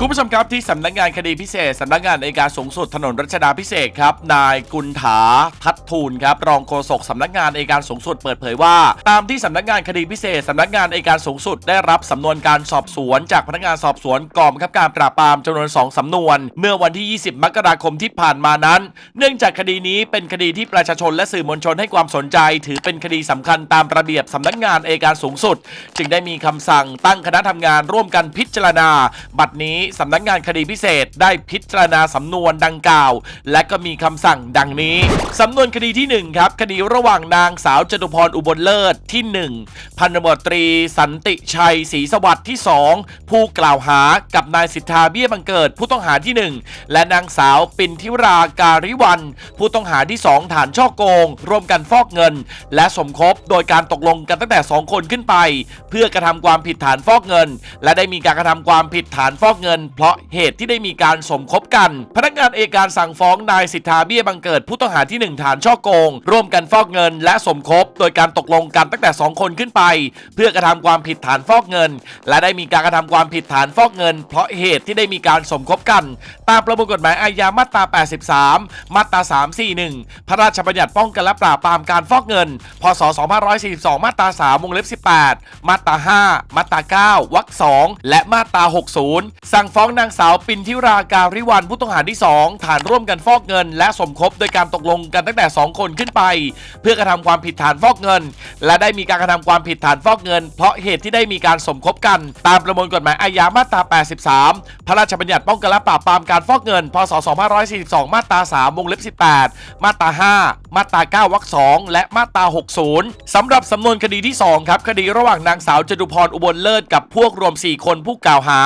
คุณผู้ชมครับที่สำนักงานคดีพิเศษสำนักงานอัยการสูงสุดถนนรัชดาพิเศษครับ นายกุลถาทัดทูลครับรองโฆษกสำนักงานอัยการสูงสุดเปิดเผยว่า ตามที่สำนักงานคดีพิเศษสำนักงานอัยการสูงสุดได้รับสำนวนการสอบสวน จากพนักงานสอบสวนกองบังคับการปราบปรามจำนวน2สำนวน เมื่อวันที่ 20 มกราคมที่ผ่านมานั้น เนื่องจากคดีนี้เป็นคดีที่ประชาชนและสื่อมวลชนให้ความสนใจ ถือเป็นคดีสำคัญตามระเบียบสำนักงานอัยการสูงสุด จึงได้มีคำสั่งตั้งคณะทำงานร่วมกันพิจารณา บัดนี้สำนักงานคดีพิเศษได้พิจารณาสำนวนดังกล่าว และก็มีคำสั่งดังนี้สำนวนคดีที่ 1 ครับ คดีระหว่างนางสาวจตุพรอุบลเลิศที่ 1 พันตำรวจตรีสันติชัยศรีสวัสดิ์ที่ 2 ผู้กล่าวหากับนายสิทธาเบี้ยบังเกิด ผู้ต้องหาที่ 1 และนางสาวปินทิราการิวัน ผู้ต้องหาที่ 2 ฐานช่อโกง ร่วมกันฟอกเงิน และสมคบโดยการตกลงกันตั้งแต่ 2 คนขึ้นไป เพื่อกระทำความผิดฐานฟอกเงิน และได้มีการกระทำความผิดฐานฟอกเงินเพราะเหตุที่ได้มีการสมคบกัน พนักงานเอกการสั่งฟ้องนายสิทธาเบี้ยบังเกิดผู้ต้องหาที่ 1 ฐานช่อโกง ร่วมกันฟอกเงิน และสมคบ โดยการตกลงกันตั้งแต่ 2 คนขึ้นไป เพื่อกระทำความผิดฐานฟอกเงิน และได้มีการกระทำความผิดฐานฟอกเงิน เพราะเหตุที่ได้มีการสมคบกัน ตามประมวลกฎหมายอาญามาตรา 83 มาตรา 341 พระราชบัญญัติป้องกันและปราบปรามการฟอกเงิน พศ 2542 มาตรา 3 วงเล็บ 18 มาตรา 5 มาตรา 9 วรรค 2 และมาตรา 60 สั่งฟ้องนางสาวปินทิราการิวันผู้ต้องหาที่ 2 ฐานร่วมกันฟอกเงิน และสมคบโดยการตกลงกันตั้งแต่ 2 คนขึ้นไป เพื่อกระทำความผิดฐานฟอกเงิน และได้มีการกระทำความผิดฐานฟอกเงิน เพราะเหตุที่ได้มีการสมคบกัน ตามประมวลกฎหมายอาญามาตรา 83 พระราชบัญญัติป้องกันและปราบปรามการฟอกเงิน พศ 2542 มาตรา 3 วงเล็บ 18 มาตรา 5 มาตรา 9 วรรค 2 และมาตรา 60สำหรับสำนวนคดีที่ 2 ครับ คดีระหว่างนางสาวจตุพรอุบลเลิศกับพวกรวม 4 คนผู้กล่าวหา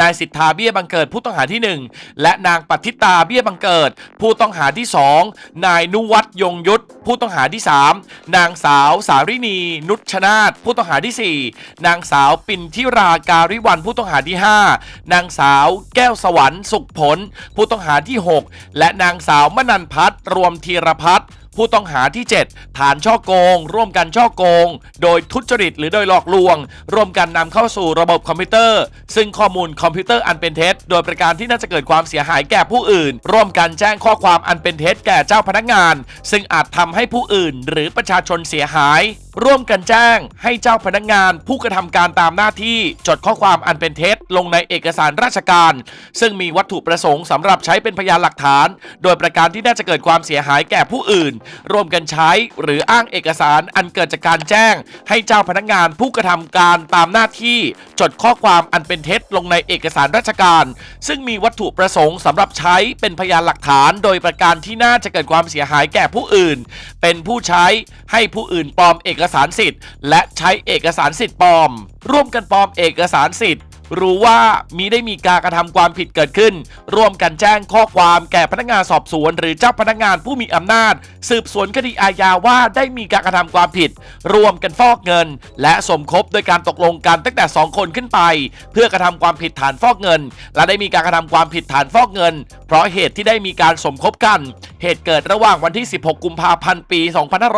นายสิทธาเบี้ยบังเกิดผู้ต้องหาที่ 1 และนางปฏิตาเบี้ยบังเกิด ผู้ต้องหาที่ 2 นายนุวัฒน์ยงยุทธผู้ต้องหาที่ 3 นางสาวสารินีนุชชนาธผู้ต้องหาที่ 4 นางสาวปินทิราการิวันผู้ต้องหาที่ 5 นางสาวแก้วสวรรค์สุขผล ผู้ต้องหาที่ 6 และนางสาวมนันพัฒรวมธีรพัฒน์ ผู้ต้องหาที่ 7 ฐานช่อโกง ร่วมกันช่อโกง โดยทุจริตหรือโดยหลอกลวง ร่วมกันนำเข้าสู่ระบบคอมพิวเตอร์ ซึ่งข้อมูลคอมพิวเตอร์อันเป็นเท็จ โดยประการที่น่าจะเกิดความเสียหายแก่ผู้อื่น ร่วมกันแจ้งข้อความอันเป็นเท็จแก่เจ้าพนักงาน ซึ่งอาจทำให้ผู้อื่น หรือประชาชนเสียหาย ร่วมกันแจ้ง ให้เจ้าพนักงานผู้กระทำการตามหน้าที่ จดข้อความอันเป็นเท็จ ลงในเอกสารราชการ ซึ่งมีวัตถุประสงค์สำหรับใช้เป็นพยานหลักฐาน โดยประการที่น่าจะเกิดความเสียหายแก่ผู้อื่น ร่วมกันใช้หรืออ้างเอกสารอันเกิดจากการแจ้ง ให้เจ้าพนักงานผู้กระทำการตามหน้าที่ จดข้อความอันเป็นเท็จ ลงในเอกสารราชการ ซึ่งมีวัตถุประสงค์สำหรับใช้เป็นพยานหลักฐาน โดยประการที่น่าจะเกิดความเสียหายแก่ผู้อื่น เป็นผู้ใช้ให้ผู้อื่นปลอมเอกสารสิทธิ์ และใช้เอกสารสิทธิ์ปลอม ร่วมกันปลอมเอกสารสิทธิ์ รู้ว่ามีได้มีการกระทำความผิดเกิดขึ้น ร่วมกันแจ้งข้อความแก่พนักงานสอบสวน หรือเจ้าพนักงานผู้มีอำนาจ สืบสวนคดีอาญาว่าได้มีการกระทำความผิด ร่วมกันฟอกเงิน และสมคบโดยการตกลงกันตั้งแต่ 2 คนขึ้นไป เพื่อกระทำความผิดฐานฟอกเงิน และได้มีการกระทำความผิดฐานฟอกเงิน เพราะเหตุที่ได้มีการสมคบกัน เหตุเกิดระหว่างวันที่ 16 กุมภาพันธ์ ปี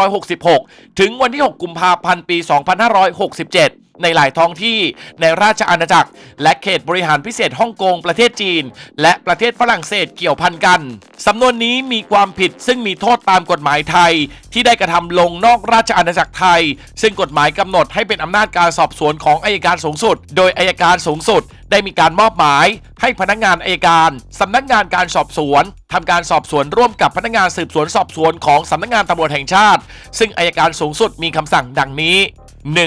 2566 ถึงวันที่ 6 กุมภาพันธ์ ปี 2567 ในหลายท้องที่ในราชอาณาจักร และเขตบริหารพิเศษฮ่องกงประเทศจีน และประเทศฝรั่งเศสเกี่ยวพันกันสำนวนนี้มีความผิดซึ่งมีโทษตามกฎหมายไทย ที่ได้กระทำลงนอกราชอาณาจักรไทย ซึ่งกฎหมายกำหนดให้เป็นอำนาจการสอบสวนของอายการสูงสุด โดยอายการสูงสุดได้มีการมอบหมาย ให้พนักงานอายการสำนักงานการสอบสวนทำการสอบสวนร่วมกับพนักงานสืบสวนสอบสวนของสำนักงานตำรวจแห่งชาติ ซึ่งอายการสูงสุดมีคำสั่งดังนี้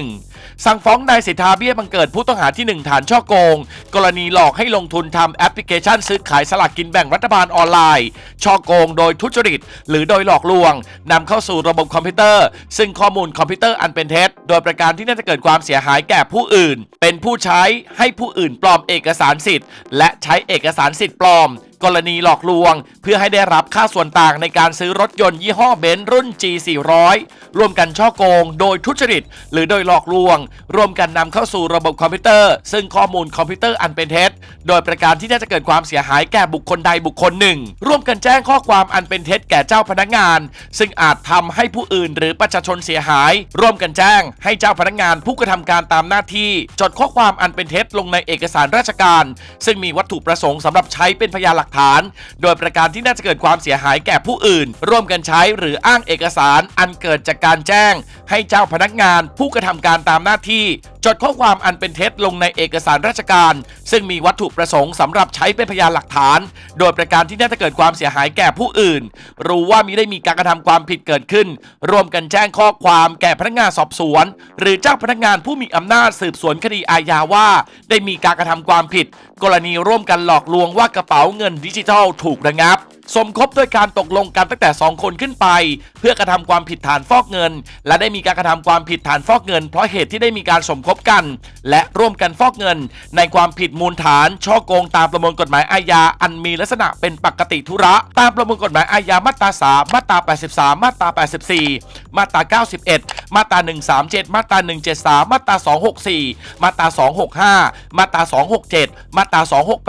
1. สั่งฟ้องนายสิทธาเบี้ยบังเกิดผู้ต้องหาที่ 1 ฐานช่อโกง กรณีหลอกให้ลงทุนทำแอปพลิเคชันซื้อขายสลากกินแบ่งรัฐบาลออนไลน์ ช่อโกงโดยทุจริต หรือโดยหลอกลวงนำเข้าสู่ระบบคอมพิวเตอร์ ซึ่งข้อมูลคอมพิวเตอร์อันเป็นเท็จโดยประการที่น่าจะเกิดความเสียหายแก่ผู้อื่น เป็นผู้ใช้ให้ผู้อื่นปลอมเอกสารสิทธิ์ และใช้เอกสารสิทธิ์ปลอมกรณีหลอกลวง เพื่อให้ได้รับค่าส่วนต่างในการซื้อรถยนต์ยี่ห้อเบนซ์รุ่น G400 ร่วมกันช่อโกง โดยทุจริต หรือโดยหลอกลวงวง รวมกันนำเข้าสู่ระบบคอมพิวเตอร์ ซึ่งข้อมูลคอมพิวเตอร์อันเป็นเท็จ โดยประการที่น่าจะเกิดความเสียหายแก่บุคคลใดบุคคลหนึ่ง ร่วมกันแจ้งข้อความอันเป็นเท็จแก่เจ้าพนักงาน ซึ่งอาจทำให้ผู้อื่นหรือประชาชนเสียหาย ร่วมกันแจ้งให้เจ้าพนักงานผู้กระทำการตามหน้าที่ จดข้อความอันเป็นเท็จลงในเอกสารราชการ ซึ่งมีวัตถุประสงค์สำหรับใช้เป็นพยานหลักฐาน โดยประการที่น่าจะเกิดความเสียหายแก่ผู้อื่น ร่วมกันใช้หรืออ้างเอกสารอันเกิดจากการแจ้ง ให้เจ้าพนักงานผู้กระทำการตามหน้าที่ จดข้อความอันเป็นเท็จลงในเอกสารราชการ ซึ่งมีวัตถุประสงค์สำหรับใช้เป็นพยานหลักฐาน โดยประการที่น่าจะเกิดความเสียหายแก่ผู้อื่น รู้ว่ามิได้มีการกระทำความผิดเกิดขึ้น ร่วมกันแจ้งข้อความแก่พนักงานสอบสวน หรือเจ้าพนักงานผู้มีอำนาจสืบสวนคดีอาญาว่า ได้มีการกระทำความผิด กรณีร่วมกันหลอกลวงว่ากระเป๋าเงินดิจิทัลถูกระงับสมคบด้วยการตกลงกันตั้งแต่ 2 คนขึ้นไป เพื่อกระทำความผิดฐานฟอกเงิน และได้มีการกระทำความผิดฐานฟอกเงิน เพราะเหตุที่ได้มีการสมคบกัน และร่วมกันฟอกเงิน ในความผิดมูลฐาน ช่อโกงตามประมวลกฎหมายอาญาอันมีลักษณะเป็นปกติธุระ ตามประมวลกฎหมายอาญามาตรา 3 มาตรา 83 มาตรา 84 มาตรา 91 มาตรา 137 มาตรา 173 มาตรา 264 มาตรา 265 มาตรา 267 มาตรา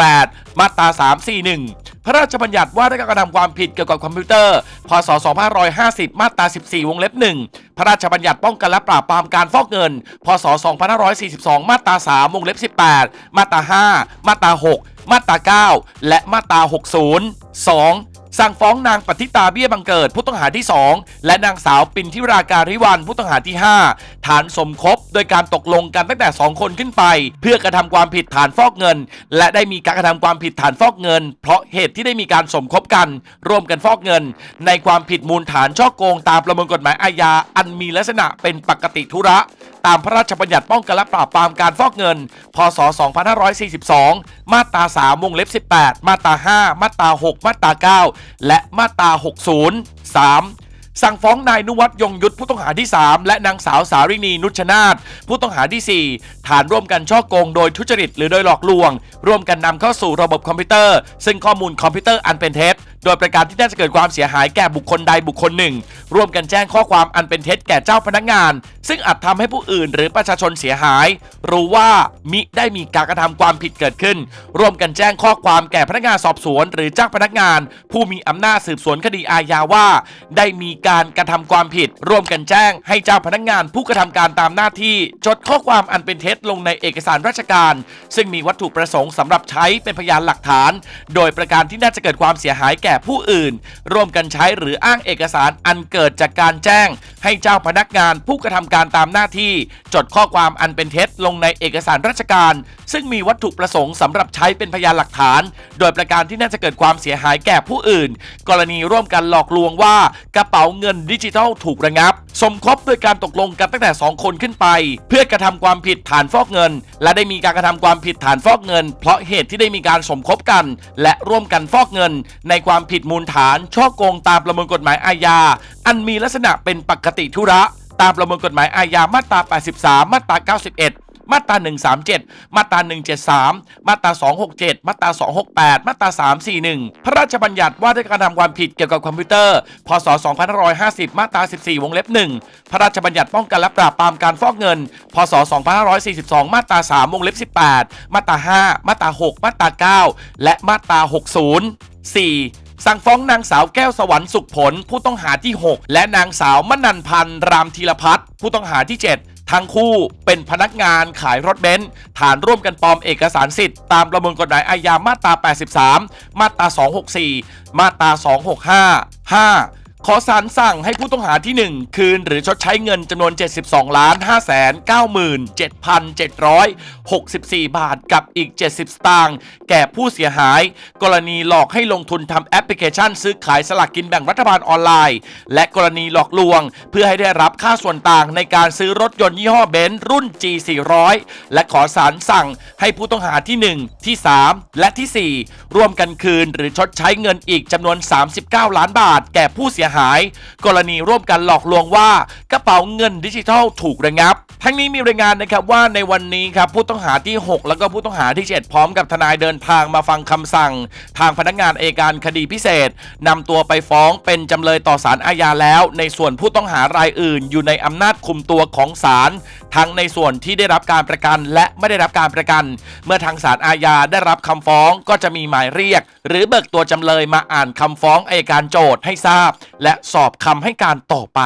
268 มาตรา 341 พระราชบัญญัติว่าด้วยการกระทำความผิดเกี่ยวกับคอมพิวเตอร์ พศ 2550 มาตรา 14 วงเล็บ 1 พระราชบัญญัติป้องกันและปราบปรามการฟอกเงิน พศ 2542 มาตรา 3 วงเล็บ 18 มาตรา 5 มาตรา 6 มาตรา 9 และมาตรา 60 2 สั่งฟ้องนางปฏิตาเบี้ยบังเกิดผู้ต้องหาที่ 2 และนางสาวปินทิราการิวันผู้ต้องหาที่ 5 ฐานสมคบ โดยการตกลงกันตั้งแต่ 2 คนขึ้นไป เพื่อกระทำความผิดฐานฟอกเงิน และได้มีการกระทำความผิดฐานฟอกเงิน เพราะเหตุที่ได้มีการสมคบกัน ร่วมกันฟอกเงิน ในความผิดมูลฐานช่อโกงตามประมวลกฎหมายอาญาอันมีลักษณะเป็นปกติธุระ ตามพระราชบัญญัติป้องกันและปราบปรามการฟอกเงิน พศ 2542 มาตรา 3 วงเล็บ 18 มาตรา 5 มาตรา 6 มาตรา 9 และมาตรา 60 3สั่งฟ้องนายนุวัฒน์ยงยุทธผู้ต้องหาที่ 3 และนางสาวสารินีนุชนาธผู้ต้องหาทีสี่4 ฐานร่วมกันช่อโกงโดยทุจริตหรือโดยหลอกลวง ร่วมกันนำเข้าสู่ระบบคอมพิวเตอร์ ซึ่งข้อมูลคอมพิวเตอร์อันเป็นเท็จ โดยประการที่น่าจะเกิดความเสียหายแก่บุคคลใดบุคคลหนึ่ง ร่วมกันแจ้งข้อความอันเป็นเท็จแก่เจ้าพนักงานซึ่งอาจทำให้ผู้อื่นหรือประชาชนเสียหาย รู้ว่ามิได้มีการกระทำความผิดเกิดขึ้น ร่วมกันแจ้งข้อความแก่พนักงานสอบสวน หรือเจ้าพนักงาน ผู้มีอำนาจสืบสวนคดีอาญาว่า ได้มีการกระทำความผิด ร่วมกันแจ้งให้เจ้าพนักงานผู้กระทำการตามหน้าที่ จดข้อความอันเป็นเท็จลงในเอกสารราชการ ซึ่งมีวัตถุประสงค์สำหรับใช้เป็นพยานหลักฐาน โดยประการที่น่าจะเกิดความเสียหายแก่ผู้อื่น ร่วมกันใช้หรืออ้างเอกสารอันเกิดจากการแจ้ง ให้เจ้าพนักงานผู้กระทำการตามหน้าที่จดข้อความอันเป็นเท็จลงในเอกสารราชการ ซึ่งมีวัตถุประสงค์สำหรับใช้เป็นพยานหลักฐาน โดยประการที่น่าจะเกิดความเสียหายแก่ผู้อื่น กรณีร่วมกันหลอกลวงว่ากระเป๋าเงินดิจิทัลถูกระงับ สมคบโดยการตกลงกันตั้งแต่ 2 คนขึ้นไป เพื่อกระทำความผิดฐานฟอกเงิน และได้มีการกระทำความผิดฐานฟอกเงิน เพราะเหตุที่ได้มีการสมคบกัน และร่วมกันฟอกเงิน ในความผิดมูลฐานช่อโกงตามประมวลกฎหมายอาญาอันมีลักษณะเป็นปกติธุระ ตามประมวลกฎหมายอาญามาตรา 83 มาตรา 91มาตรา 137 มาตรา 173 มาตรา 267 มาตรา 268 มาตรา 341 พระราชบัญญัติว่าด้วยการทำความผิดเกี่ยวกับคอมพิวเตอร์ พศ 2550 มาตรา 14 วงเล็บ 1 พระราชบัญญัติป้องกันและปราบปรามการฟอกเงิน พศ 2542 มาตรา 3 วงเล็บ 18 มาตรา 5 มาตรา 6 มาตรา 9 และมาตรา 60 4 สั่งฟ้องนางสาวแก้วสวรรค์สุขผลผู้ต้องหาที่ 6 และนางสาวมนันพันธ์รามธีรพัฒน์ผู้ต้องหาที่ 7ทั้งคู่เป็นพนักงานขายรถเบนซ์ฐานร่วมกันปลอมเอกสารสิทธิ์ตามประมวลกฎหมายอาญามาตรา 83 มาตรา 264 มาตรา 265 5 ขอสารสั่งให้ผู้ต้องหาที่ 1 คืนหรือชดใช้เงินจำนวน 72 ล้าน5แสน97,764 บาทกับอีก 70 สตางค์แก่ผู้เสียหาย กรณีหลอกให้ลงทุนทำแอปพลิเคชันซื้อขายสลากกินแบ่งรัฐบาลออนไลน์ และกรณีหลอกลวง เพื่อให้ได้รับค่าส่วนต่างในการซื้อรถยนต์ยี่ห้อเบนซ์รุ่น G400 และขอสารสั่งให้ผู้ต้องหาที่ 1 ที่ 3 และที่ 4 ร่วมกันคืนหรือชดใช้เงินอีกจำนวน 39 ล้านบาท แก่ผู้เสียหายกรณีร่วมกันหลอกลวงว่ากระเป๋าเงินดิจิทัลถูกระงับ ทั้งนี้มีรายงานนะครับว่าในวันนี้ครับผู้ต้องหาที่ 6 แล้วก็ผู้ต้องหาที่ 7 พร้อมกับทนายเดินทางมาฟังคำสั่ง ทางพนักงานเอการคดีพิเศษนำตัวไปฟ้องเป็นจำเลยต่อศาลอาญาแล้ว ในส่วนผู้ต้องหารายอื่น อยู่ในอำนาจคุมตัวของศาลทั้งในส่วนที่ได้รับการประกันและไม่ได้รับการประกัน เมื่อทางศาลอาญาได้รับคำฟ้องก็จะมีหมายเรียก หรือเบิกตัวจำเลยมาอ่านคำฟ้องเอการโจทย์ให้ทราบและสอบคำให้การต่อไป